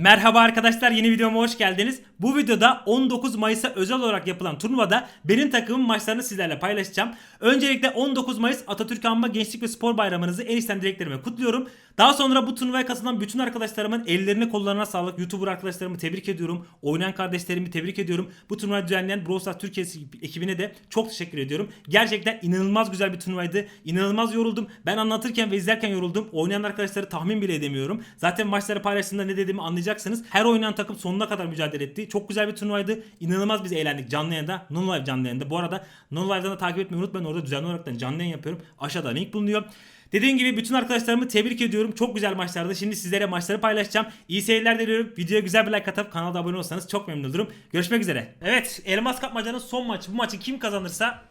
Merhaba arkadaşlar yeni videoma hoş geldiniz. Bu videoda 19 Mayıs'a özel olarak yapılan turnuvada benim takımın maçlarını sizlerle paylaşacağım. Öncelikle 19 Mayıs Atatürk Anma Gençlik ve Spor Bayramınızı en içten dileklerime kutluyorum. Daha sonra bu turnuvaya katılan bütün arkadaşlarımın ellerine kollarına sağlık. YouTuber arkadaşlarımı tebrik ediyorum. Oynayan kardeşlerimi tebrik ediyorum. Bu turnuvayı düzenleyen Brawl Türkiye ekibine de çok teşekkür ediyorum. Gerçekten inanılmaz güzel bir turnuvaydı. İnanılmaz yoruldum. Ben anlatırken ve izlerken yoruldum. Oynayan arkadaşları tahmin bile edemiyorum. Zaten maçları paylaştığımda ne dediğimi anlayacaksınız. Her oynayan takım sonuna kadar mücadele etti. Çok güzel bir turnuvaydı. İnanılmaz biz eğlendik canlı yayında. Non Live canlı yayında. Bu arada Non Live'dan da takip etmeyi unutmayın. Orada düzenli olarak canlı yayın yapıyorum. Aşağıda link bulunuyor. Dediğim gibi bütün arkadaşlarımı tebrik ediyorum. Çok güzel maçlardı. Şimdi sizlere maçları paylaşacağım. İyi seyirler diliyorum. Videoya güzel bir like atıp kanala abone olsanız çok memnun olurum. Görüşmek üzere. Evet Elmas Kapmaca'nın son maçı. Bu maçı kim kazanırsa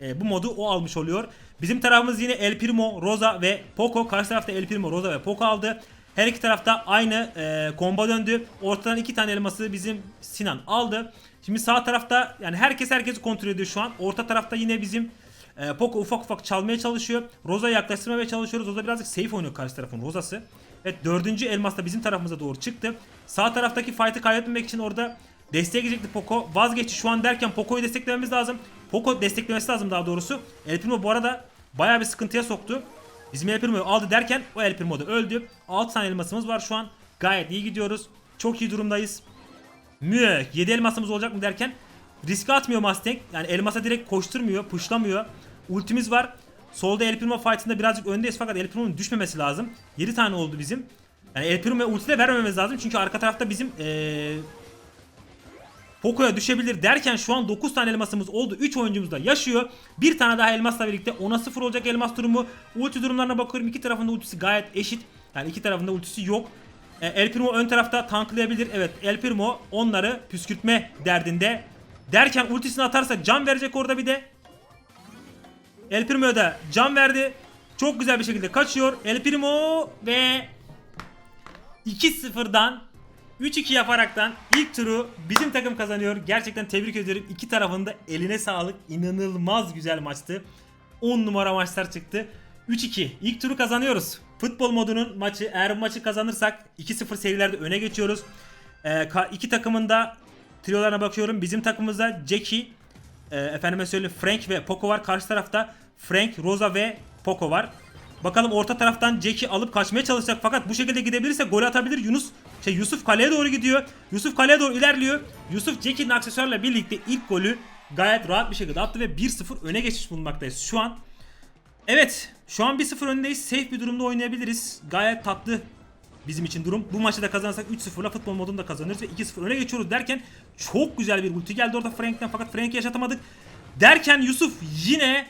e, bu modu o almış oluyor. Bizim tarafımız yine El Primo, Rosa ve Poco. Karşı tarafta El Primo, Rosa ve Poco aldı. Her iki tarafta aynı e, combo döndü. Ortadan iki tane elması bizim Sinan aldı. Şimdi sağ tarafta yani herkes herkesi kontrol ediyor şu an. Orta tarafta yine bizim e, Poco ufak ufak çalmaya çalışıyor. Rosa'yı yaklaştırmaya çalışıyoruz. Rosa birazcık safe oynuyor karşı tarafın Rosa'sı. Evet dördüncü elmas da bizim tarafımıza doğru çıktı. Sağ taraftaki fight'ı kaybetmemek için orada desteğe gidecekti Poco. Vazgeçti şu an derken Poco'yu desteklememiz lazım. Poco desteklemesi lazım daha doğrusu. El Primo bu arada bayağı bir sıkıntıya soktu. Bizim El Primo'yu aldı derken o El Primo da öldü. 6 tane elmasımız var şu an. Gayet iyi gidiyoruz. Çok iyi durumdayız. Mü 7 elmasımız olacak mı derken riske atmıyor Mustang. Yani elmasa direkt koşturmuyor, pushlamıyor. Ultimiz var. Solda El Primo fight'ında birazcık öndeyiz fakat El Primo'nun düşmemesi lazım. 7 tane oldu bizim. Yani El Primo'ya ulti de vermememiz lazım çünkü arka tarafta bizim ee, Poco'ya düşebilir derken şu an 9 tane elmasımız oldu. 3 oyuncumuz da yaşıyor. Bir tane daha elmasla birlikte 10'a 0 olacak elmas durumu. Ulti durumlarına bakıyorum. İki tarafında ultisi gayet eşit. Yani iki tarafında ultisi yok. E, El Primo ön tarafta tanklayabilir. Evet El Primo onları püskürtme derdinde. Derken ultisini atarsa can verecek orada bir de. El Primo'ya da can verdi. Çok güzel bir şekilde kaçıyor. El Primo ve 2-0'dan 3-2 yaparaktan ilk turu bizim takım kazanıyor. Gerçekten tebrik ediyorum. İki tarafında eline sağlık. İnanılmaz güzel maçtı. 10 numara maçlar çıktı. 3-2 ilk turu kazanıyoruz. Futbol modunun maçı eğer bu maçı kazanırsak 2-0 serilerde öne geçiyoruz. Ee, iki takımın da triolarına bakıyorum. Bizim takımımızda Jackie, e, efendime söyleyeyim Frank ve Poco var. Karşı tarafta Frank, Rosa ve Poco var. Bakalım orta taraftan Jack'i alıp kaçmaya çalışacak fakat bu şekilde gidebilirse gol atabilir. Yunus şey Yusuf kaleye doğru gidiyor. Yusuf kaleye doğru ilerliyor. Yusuf Jack'in aksesuarla birlikte ilk golü gayet rahat bir şekilde attı ve 1-0 öne geçmiş bulunmaktayız şu an. Evet, şu an 1-0 öndeyiz. Safe bir durumda oynayabiliriz. Gayet tatlı bizim için durum. Bu maçı da kazanırsak 3-0'la futbol modunu da kazanırız ve 2-0 öne geçiyoruz derken çok güzel bir ulti geldi orada Frank'ten fakat Frank'i yaşatamadık. Derken Yusuf yine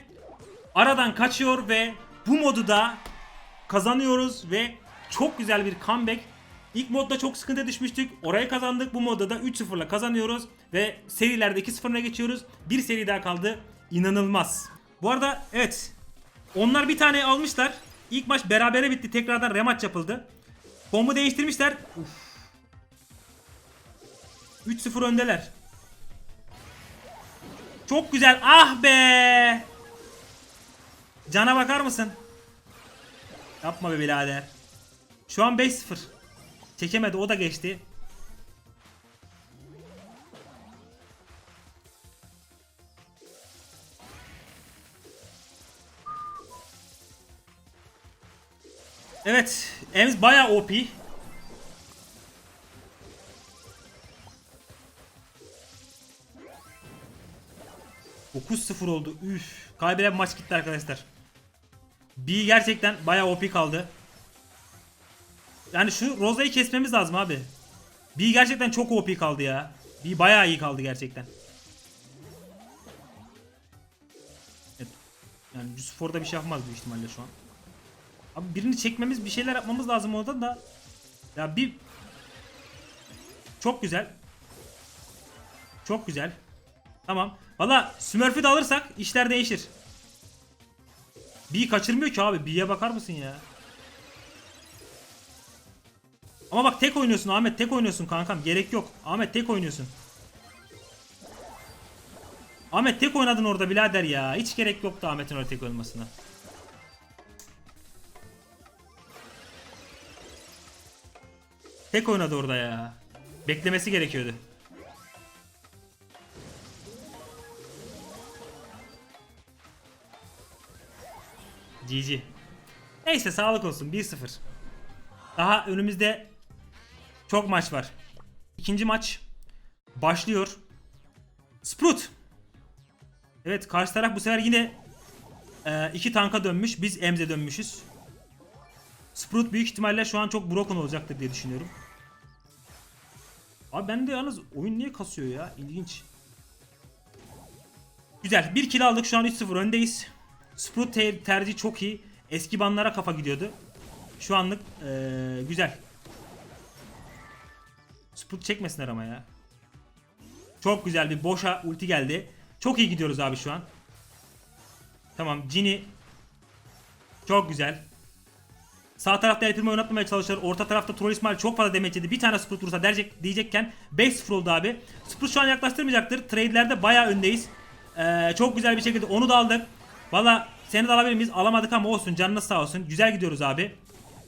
aradan kaçıyor ve bu modu da kazanıyoruz ve çok güzel bir comeback. İlk modda çok sıkıntı düşmüştük. Orayı kazandık. Bu modda da 3-0'la kazanıyoruz ve serilerde 2-0'a geçiyoruz. Bir seri daha kaldı. İnanılmaz. Bu arada evet. Onlar bir tane almışlar. İlk maç berabere bitti. Tekrardan rematch yapıldı. Kombu değiştirmişler. Uf. 3-0 öndeler. Çok güzel. Ah be. Cana bakar mısın? Yapma be birader. Şu an 5-0. Çekemedi o da geçti. Evet, Ems bayağı OP. ...9-0 oldu. Üf. Kaybeden maç gitti arkadaşlar. B gerçekten bayağı OP kaldı. Yani şu Rosa'yı kesmemiz lazım abi. B gerçekten çok OP kaldı ya. B bayağı iyi kaldı gerçekten. Evet. Yani Yusuf orada bir şey yapmaz büyük ihtimalle şu an. Abi birini çekmemiz bir şeyler yapmamız lazım orada da. Ya bir çok güzel. Çok güzel. Tamam. Valla Smurf'ü de alırsak işler değişir. B'yi kaçırmıyor ki abi. B'ye bakar mısın ya? Ama bak tek oynuyorsun Ahmet. Tek oynuyorsun kankam. Gerek yok. Ahmet tek oynuyorsun. Ahmet tek oynadın orada birader ya. Hiç gerek yoktu Ahmet'in orada tek olmasına. Tek oynadı orada ya. Beklemesi gerekiyordu. GG. Neyse sağlık olsun 1-0. Daha önümüzde çok maç var. İkinci maç başlıyor. Sprout. Evet karşı taraf bu sefer yine e, iki tanka dönmüş. Biz Emze dönmüşüz. Sprout büyük ihtimalle şu an çok broken olacaktır diye düşünüyorum. Abi ben de yalnız oyun niye kasıyor ya? İlginç. Güzel. Bir kill aldık. Şu an 3-0 öndeyiz. Sprout te- tercihi çok iyi. Eski banlara kafa gidiyordu. Şu anlık eee, güzel. Sprout çekmesinler ama ya. Çok güzel bir boşa ulti geldi. Çok iyi gidiyoruz abi şu an. Tamam Cini çok güzel. Sağ tarafta El Primo oynatmamaya çalışır. Orta tarafta Troll İsmail çok fazla damage yedi. Bir tane Sprout vursa diyecek, diyecekken 5-0 oldu abi. Sprout şu an yaklaştırmayacaktır. Trade'lerde bayağı öndeyiz. Ee, çok güzel bir şekilde onu da aldık. Valla seni de alabilir miyiz? Alamadık ama olsun. Canınız sağ olsun. Güzel gidiyoruz abi.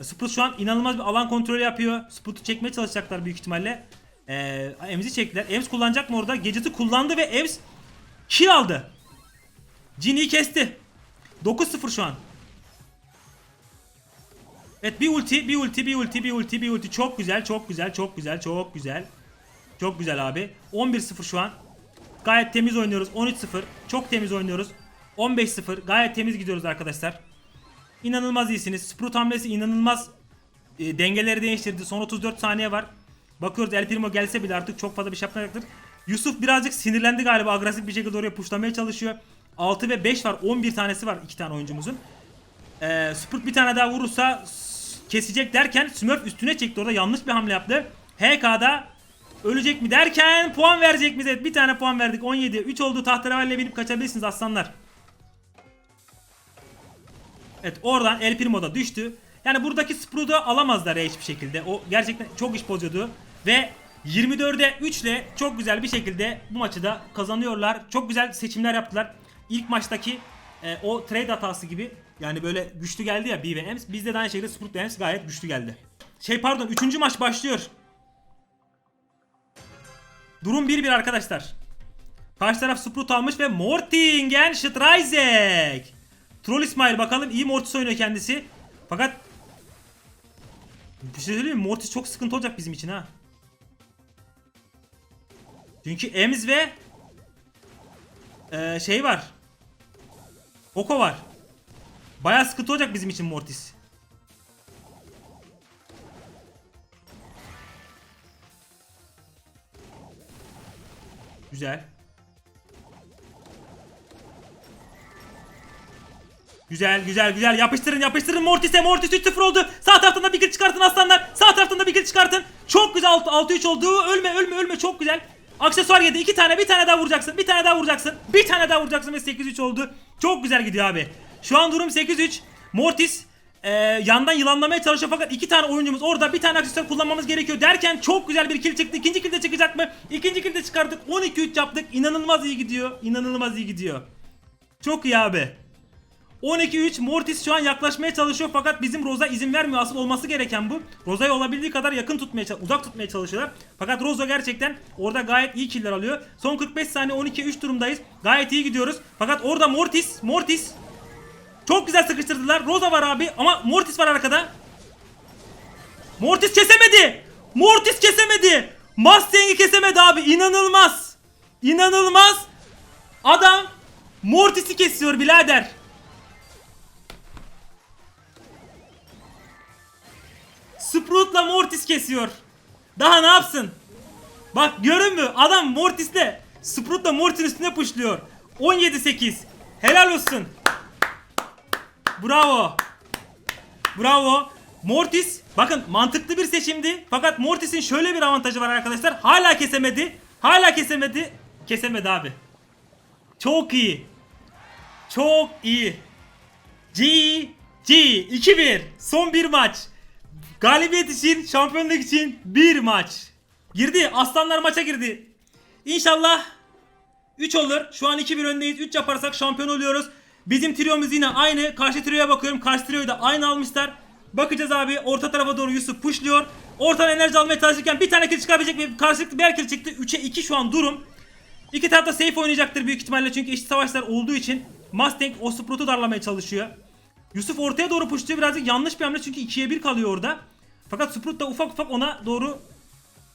Sprout şu an inanılmaz bir alan kontrolü yapıyor. Sprout'u çekmeye çalışacaklar büyük ihtimalle. Ee, Ems'i çektiler. Ems kullanacak mı orada? Gadget'ı kullandı ve Ems kill aldı. Jinny'yi kesti. 9-0 şu an. Evet bir ulti, bir ulti, bir ulti, bir ulti, bir ulti. Çok güzel, çok güzel, çok güzel, çok güzel. Çok güzel abi. 11-0 şu an. Gayet temiz oynuyoruz. 13-0. Çok temiz oynuyoruz. 15-0. Gayet temiz gidiyoruz arkadaşlar. İnanılmaz iyisiniz. Sprout hamlesi inanılmaz e, dengeleri değiştirdi. Son 34 saniye var. Bakıyoruz El Primo gelse bile artık çok fazla bir şey yapmayacaktır. Yusuf birazcık sinirlendi galiba. Agresif bir şekilde oraya puşlamaya çalışıyor. 6 ve 5 var. 11 tanesi var iki tane oyuncumuzun. Ee, Sprout bir tane daha vurursa kesecek derken Smurf üstüne çekti orada yanlış bir hamle yaptı. HK'da ölecek mi derken puan verecek miyiz? Evet bir tane puan verdik 17. 3 oldu tahterevalle binip kaçabilirsiniz aslanlar. Evet oradan El Primo da düştü. Yani buradaki Sprout'u alamazlar ya hiçbir şekilde. O gerçekten çok iş bozuyordu. Ve 24'e 3 ile çok güzel bir şekilde bu maçı da kazanıyorlar. Çok güzel seçimler yaptılar. İlk maçtaki e, o trade hatası gibi yani böyle güçlü geldi ya B ve Ems. Bizde de aynı şekilde Sprout ve Ems gayet güçlü geldi. Şey pardon 3. maç başlıyor. Durum 1-1 arkadaşlar. Karşı taraf Sprout almış ve Mortingen Streisek. Troll İsmail bakalım iyi Mortis oynuyor kendisi. Fakat bir şey söyleyeyim mi? Mortis çok sıkıntı olacak bizim için ha. Çünkü Ems ve eee, şey var. Oko var. Bayağı sıkıntı olacak bizim için Mortis. Güzel. Güzel güzel güzel yapıştırın yapıştırın Mortis'e Mortis 3-0 oldu. Sağ taraftan da bir kill çıkartın aslanlar. Sağ taraftan da bir kill çıkartın. Çok güzel 6-3 oldu. Ölme ölme ölme çok güzel. Aksesuar yedi. iki tane bir tane daha vuracaksın. Bir tane daha vuracaksın. Bir tane daha vuracaksın ve 8-3 oldu. Çok güzel gidiyor abi. Şu an durum 8-3. Mortis e, yandan yılanlamaya çalışıyor fakat iki tane oyuncumuz orada bir tane aksesuar kullanmamız gerekiyor derken çok güzel bir kill çıktı. İkinci kill de çıkacak mı? İkinci kill de çıkardık. 12-3 yaptık. İnanılmaz iyi gidiyor. İnanılmaz iyi gidiyor. Çok iyi abi. 12-3 Mortis şu an yaklaşmaya çalışıyor fakat bizim Roza izin vermiyor. Asıl olması gereken bu. Roza'yı olabildiği kadar yakın tutmaya uzak tutmaya çalışıyorlar. Fakat Roza gerçekten orada gayet iyi killer alıyor. Son 45 saniye 12-3 durumdayız. Gayet iyi gidiyoruz. Fakat orada Mortis, Mortis çok güzel sıkıştırdılar. Roza var abi ama Mortis var arkada. Mortis kesemedi. Mortis kesemedi. Mustang'i kesemedi abi. İnanılmaz. İnanılmaz. Adam Mortis'i kesiyor birader. Sprout'la Mortis kesiyor. Daha ne yapsın? Bak görün mü? Adam Mortis'le Sprout'la Mortis'in üstüne puşluyor. 17-8. Helal olsun. Bravo. Bravo. Mortis bakın mantıklı bir seçimdi. Fakat Mortis'in şöyle bir avantajı var arkadaşlar. Hala kesemedi. Hala kesemedi. Kesemedi abi. Çok iyi. Çok iyi. G G 2-1. Son bir maç. Galibiyet için, şampiyonluk için bir maç. Girdi. Aslanlar maça girdi. İnşallah 3 olur. Şu an 2-1 öndeyiz. 3 yaparsak şampiyon oluyoruz. Bizim triyomuz yine aynı. Karşı triyoya bakıyorum. Karşı triyoyu da aynı almışlar. Bakacağız abi. Orta tarafa doğru Yusuf pushluyor. Ortadan enerji almaya çalışırken bir tane kill çıkabilecek mi? Karşılıklı bir kill çıktı. 3'e 2 şu an durum. İki taraf da safe oynayacaktır büyük ihtimalle çünkü eşit savaşlar olduğu için Mustang o Sprout'u darlamaya çalışıyor. Yusuf ortaya doğru puşluyor birazcık yanlış bir hamle çünkü 2'ye 1 kalıyor orada. Fakat Sprout da ufak ufak ona doğru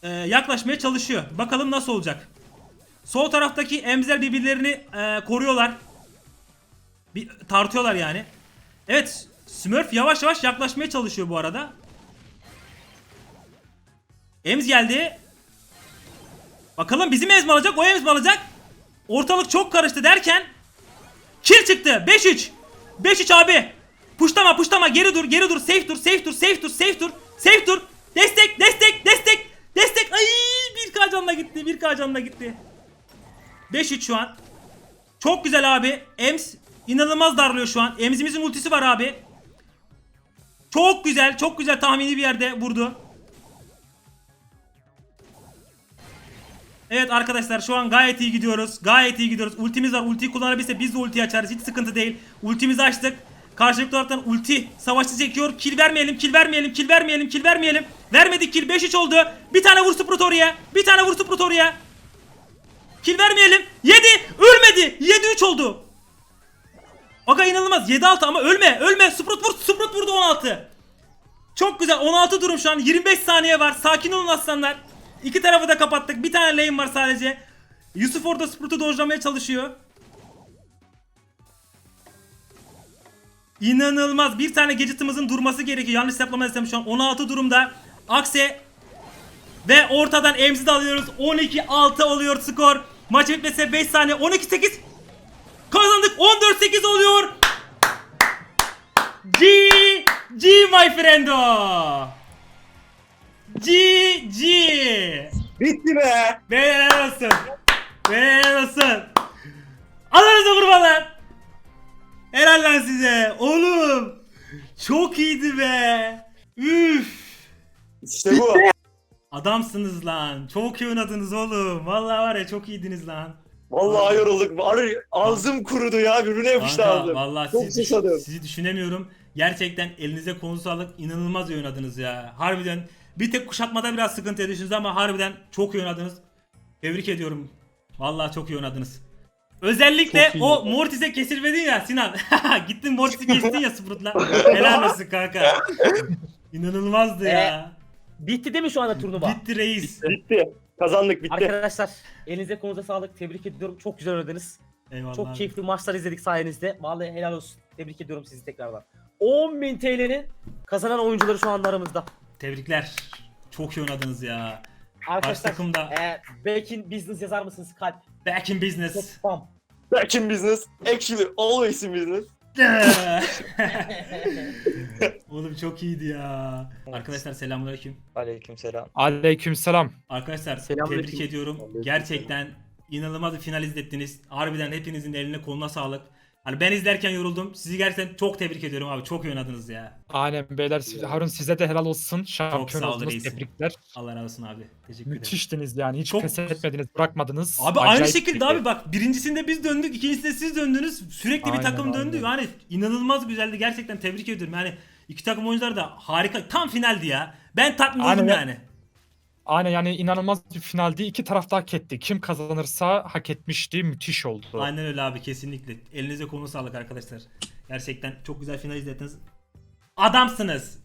e, yaklaşmaya çalışıyor. Bakalım nasıl olacak. Sol taraftaki emziler birbirlerini e, koruyorlar. Bir tartıyorlar yani. Evet, Smurf yavaş yavaş yaklaşmaya çalışıyor bu arada. Ems geldi. Bakalım bizim Ems mi alacak, o Ems mi alacak? Ortalık çok karıştı derken kill çıktı. 5-3. 5-3 abi. Puşlama puşlama geri dur geri dur safe dur safe dur safe dur safe dur safe dur. Destek destek destek destek. Ay 1k canla gitti 1k canla gitti. 5-3 şu an. Çok güzel abi. Ems inanılmaz darlıyor şu an. Ems'imizin ultisi var abi. Çok güzel, çok güzel tahmini bir yerde vurdu. Evet arkadaşlar şu an gayet iyi gidiyoruz. Gayet iyi gidiyoruz. Ultimiz var. Ultiyi kullanabilse biz de ultiyi açarız. Hiç sıkıntı değil. Ultimizi açtık. Karşılıklı olarak ulti savaşçı çekiyor. Kill vermeyelim, kill vermeyelim, kill vermeyelim, kill vermeyelim. Vermedik kill. 5-3 oldu. Bir tane vur Sprout oraya. Bir tane vur Sprout oraya. Kill vermeyelim. 7. Ölmedi. 7-3 oldu. Aga inanılmaz. 7-6 ama ölme. Ölme. Sprout vur. Sprout vurdu 16. Çok güzel. 16 durum şu an. 25 saniye var. Sakin olun aslanlar. İki tarafı da kapattık. Bir tane lane var sadece. Yusuf orada Sprout'u dojlamaya çalışıyor. İnanılmaz. Bir tane gadget'ımızın durması gerekiyor. Yanlış hesaplamadıysam şu an 16 durumda. Akse ve ortadan Ems'i de alıyoruz. 12-6 oluyor skor. Maç bitmese 5 saniye. 12-8 kazandık. 14-8 oluyor. G G my friendo. G G. Bitti be. Beyler olsun. Beyler olsun. Alınıza kurbanlar. Helal lan size. Oğlum. Çok iyiydi be. Üf. İşte bu. Adamsınız lan. Çok iyi oynadınız oğlum. Vallahi var ya çok iyiydiniz lan. Vallahi yorulduk. Var ağzım kurudu ya. Birbirine yapıştı Kanka, ağzım. vallahi Çok sizi, susadım. sizi düşünemiyorum. Gerçekten elinize konu sağlık. İnanılmaz iyi oynadınız ya. Harbiden bir tek kuşatmada biraz sıkıntıya düştünüz ama harbiden çok iyi oynadınız. Tebrik ediyorum. Vallahi çok iyi oynadınız. Özellikle Çok iyi. o Mortis'e kesilmedin ya Sinan. Gittin Mortis'i kestin ya Sprout'la. Helal olsun kanka. İnanılmazdı ya. Bitti değil mi şu anda turnuva? Bitti reis. Bitti. Kazandık bitti. Arkadaşlar elinize konuza sağlık. Tebrik ediyorum. Çok güzel oynadınız. Eyvallah. Çok keyifli maçlar izledik sayenizde. Vallahi helal olsun. Tebrik ediyorum sizi tekrardan. 10.000 TL'nin kazanan oyuncuları şu anda aramızda. Tebrikler. Çok iyi oynadınız ya. Arkadaşlar takımda. e, back in business yazar mısınız? Kalp. Back in Çok business. Back in business. Actually always in business. Oğlum çok iyiydi ya. Arkadaşlar selamünaleyküm. Aleykümselam. Aleykümselam. Arkadaşlar Selamünaleyküm. tebrik ediyorum. Gerçekten inanılmaz bir final izlettiniz. Harbiden hepinizin eline koluna sağlık. Hani ben izlerken yoruldum. Sizi gerçekten çok tebrik ediyorum abi. Çok iyi oynadınız ya. Aynen beyler siz- Harun size de helal olsun. Şampiyon sağ ol oldunuz. reisim. Tebrikler. Allah razı olsun abi. Teşekkür ederim. Müthiştiniz yani. Hiç Çok- pes etmediniz, bırakmadınız. Abi aynı Acayip şekilde iyiydi. abi bak birincisinde biz döndük, ikincisinde siz döndünüz. Sürekli bir Aynen, takım döndü. aynen. Yani inanılmaz güzeldi. Gerçekten tebrik ediyorum. Yani iki takım oyuncuları da harika. Tam finaldi ya. Ben tatmin oldum yani. Aynen yani inanılmaz bir finaldi. İki taraf da hak etti. Kim kazanırsa hak etmişti. Müthiş oldu. Aynen öyle abi kesinlikle. Elinize koluna sağlık arkadaşlar. Gerçekten çok güzel final izlettiniz. Adamsınız.